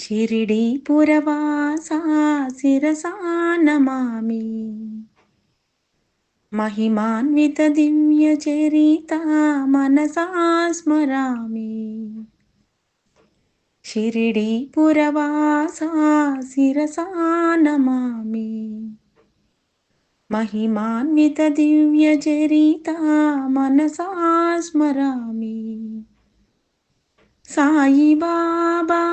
షిరిడి పురవాసా శిరసా నమామి మహిమాన్విత దివ్య చరిత మనసా స్మరామి. షిరిడి పురవాసా శిరసా నమామి మహిమాన్విత దివ్య చరిత మనసా స్మరామి. సాయి బాబా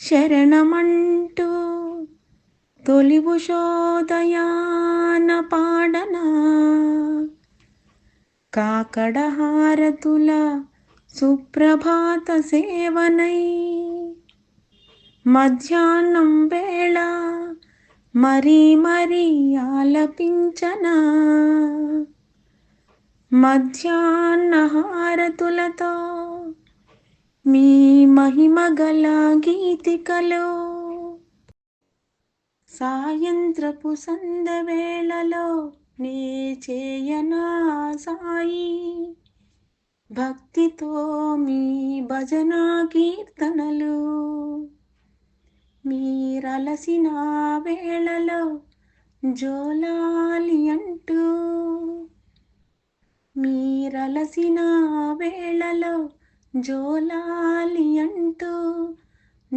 శరణమంటూ తొలివుషోదయాన పాడనా. కాకడహారతుల సుప్రభాత సేవనై మధ్యాహ్నం వేళ మరీ మరీ ఆలపించనా. మధ్యాహ్న హారతులతో మీ మహిమ గల గీతికలో సాయంత్రపు సందవేళలో నీ చేయనా సాయి. భక్తితో మీ భజన కీర్తనలు మీరలసిన వేళలో జోలాలి అంటూ మీరలసిన వేళలో జోలాలి అంటూ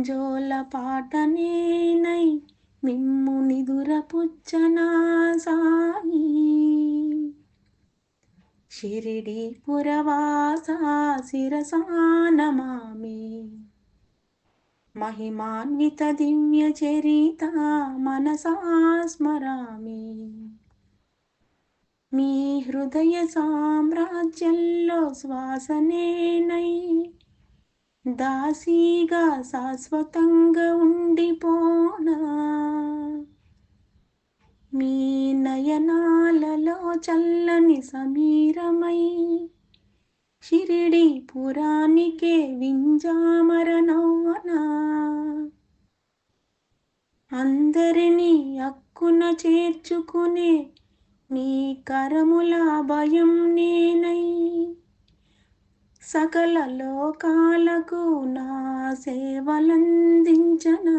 జోల పాట నేనై మిమ్ము నిదురపుచ్చనా సాయి. షిరిడి పురవాస శిరసానమామి మహిమాన్విత దివ్య చరిత మనసా స్మరామి. మీ హృదయ సామ్రాజ్యంలో శ్వాసనేనై. దాసీగా శాశ్వతంగా ఉండిపోనా. మీ నయనాలలో చల్లని సమీరమై షిరిడి పురానికే వింజామరనవ్వనా. అందరినీ అక్కున చేర్చుకునే నీ కరముల భయం నేనై సకల లోకాలకు నా సేవలందించనా.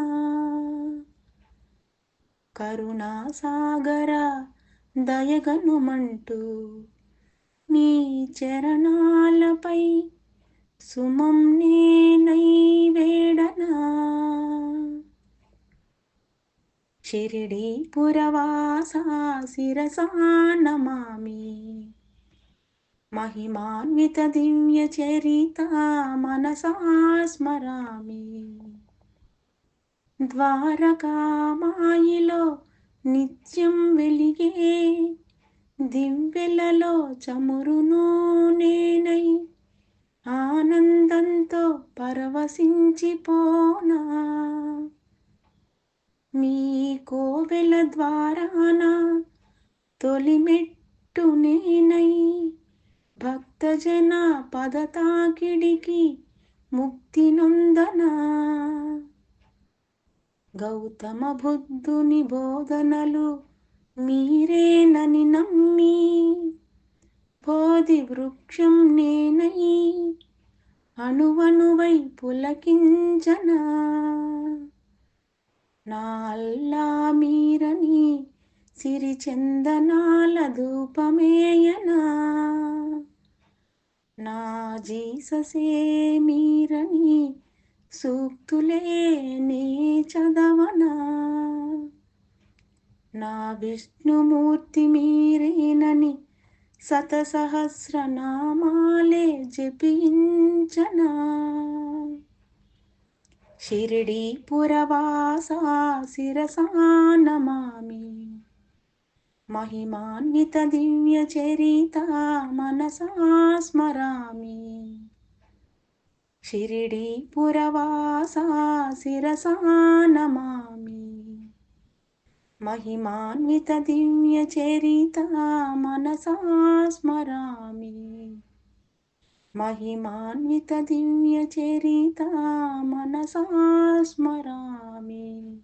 కరుణా సాగర దయగనుమంటూ నీ చరణాలపై సుమం నేనై వేడనా. షిరిడి పురవాసా శిరసా నమామి महिमान्वित दिव्य चरिता मनसा స్మరామి ద్వారకామాయిలో నిత్యం వెలిగే దివ్యలలో చమురును నేనై ఆనందంతో పరవశించిపోనా మీ కోవెల ద్వారాన తొలిమెట్టు నేనై భక్తజన పదతాకిడికి ముక్తి నొందనా గౌతమ బుద్ధుని బోధనలు మీరేనని నమ్మి బోధి వృక్షం నేనై అణువణువై పులకించనా? నా అల్లా మీరని సిరి చందనాల ధూపమేయనా. నా జీససే మీరని సూక్తులే నే చదవనా. నా విష్ణుమూర్తి మీరేనని శతసహస్రనామాలే జపించనా. షిరిడి పురవాసా శిరసా నమామి. మహిమాన్విత దివ్య చరిత మనసా స్మరామి. షిరిడి పురవాసా శిరసా నమామి. మహిమాన్విత దివ్య చరిత మనసా స్మరామి. महिमान्वितदिव्यचरिता मनसा स्मरामि।